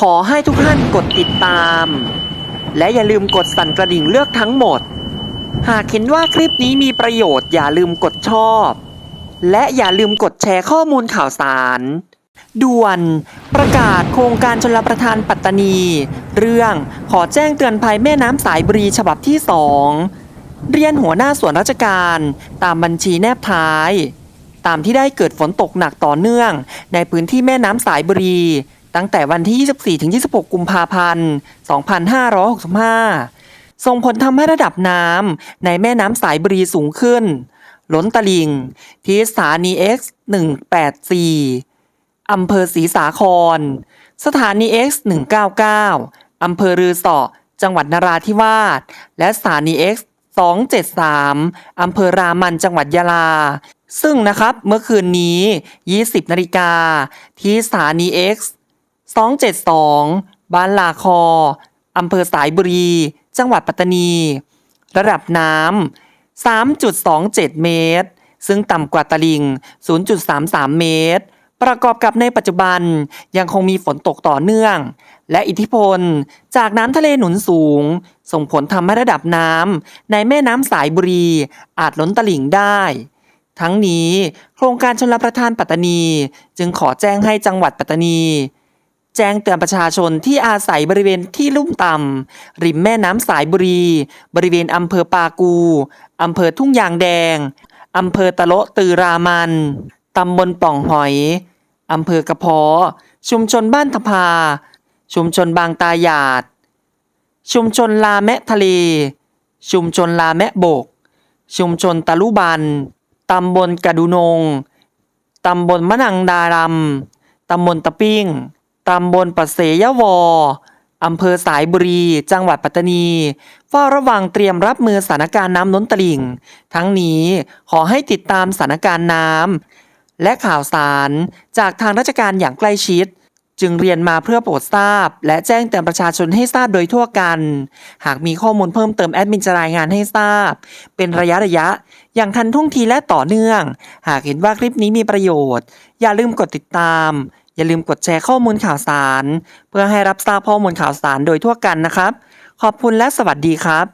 ขอให้ทุกท่านกดติดตาม และอย่าลืมกดสั่นกระดิ่งเลือกทั้งหมด หากเห็นว่าคลิปนี้มีประโยชน์อย่าลืมกดชอบ และอย่าลืมกดแชร์ข้อมูลข่าวสาร ด่วน ประกาศโครงการชลประทานปัตตานี เรื่องขอแจ้งเตือนภัยแม่น้ำสายบรีฉบับที่สองเรียนหัวหน้าส่วนราชการตามบัญชีแนบท้าย ตามที่ได้เกิดฝนตกหนักต่อเนื่อง ในพื้นที่แม่น้ำสายบรี ตั้งแต่วันที่ 24-26 กุมภาพันธ์ 2565 ส่งผลทำให้ระดับน้ำในแม่น้ำสายบรีสูงขึ้น ล้นตลิ่งที่สถานี X 184อำเภอศรีสาคร สถานี X 199อำเภอรือเสอจังหวัดนราธิวาส และสถานี X 273อำเภอรามันจังหวัดยะลา ซึ่งนะครับเมื่อคืนนี้ 20 นาฬิกาที่สถานี X 272 บ้านลาคอ อำเภอสายบุรี จังหวัดปัตตานี ระดับน้ำ 3.27 เมตร ซึ่งต่ำกว่าตลิ่ง 0.33 เมตร ประกอบกับในปัจจุบันยังคงมีฝนตกต่อเนื่อง และอิทธิพลจากน้ำทะเลหนุนสูง ส่งผลทำให้ระดับน้ำในแม่น้ำสายบุรี อาจล้นตลิ่งได้ทั้งนี้ โครงการชลประทานปัตตานี จึงขอแจ้งให้จังหวัดปัตตานี แจ้งเตือนประชาชนที่อาศัยบริเวณที่ลุ่มต่ำริมแม่น้ำสายบุรี บริเวณอำเภอปากูอำเภอทุ่งยางแดงอำเภอตะโลตือรามันตำบลป่องหอยอำเภอกระเพาะชุมชนบ้านทพา ชุมชนบางตาหยาด ชุมชนลาแมะทะเล ชุมชนลาแมะบก ชุมชนตะลุบันตำบลกระดุนง ตำบลมะนังดารำตำบลตะปิ้ง ตำบลปัสเสยวออำเภอสายบุรี จังหวัดปัตตานีเฝ้าระวังเตรียมรับมือสถานการณ์น้ำล้นตลิ่ง ทั้งนี้ขอให้ติดตามสถานการณ์น้ำและข่าวสารจากทางราชการอย่างใกล้ชิด จึงเรียนมาเพื่อโปรดทราบ และแจ้งเตือนประชาชนให้ทราบโดยทั่วกัน หากมีข้อมูลเพิ่มเติมแอดมินจะรายงานให้ทราบ เป็นระยะระยะ อย่างทันท่วงทีและต่อเนื่อง หากเห็นว่าคลิปนี้มีประโยชน์ อย่าลืมกดติดตาม อย่าลืมกดแชร์ข้อมูลข่าวสาร เพื่อให้รับทราบข้อมูลข่าวสารโดยทั่วกันนะครับ ขอบคุณและสวัสดีครับ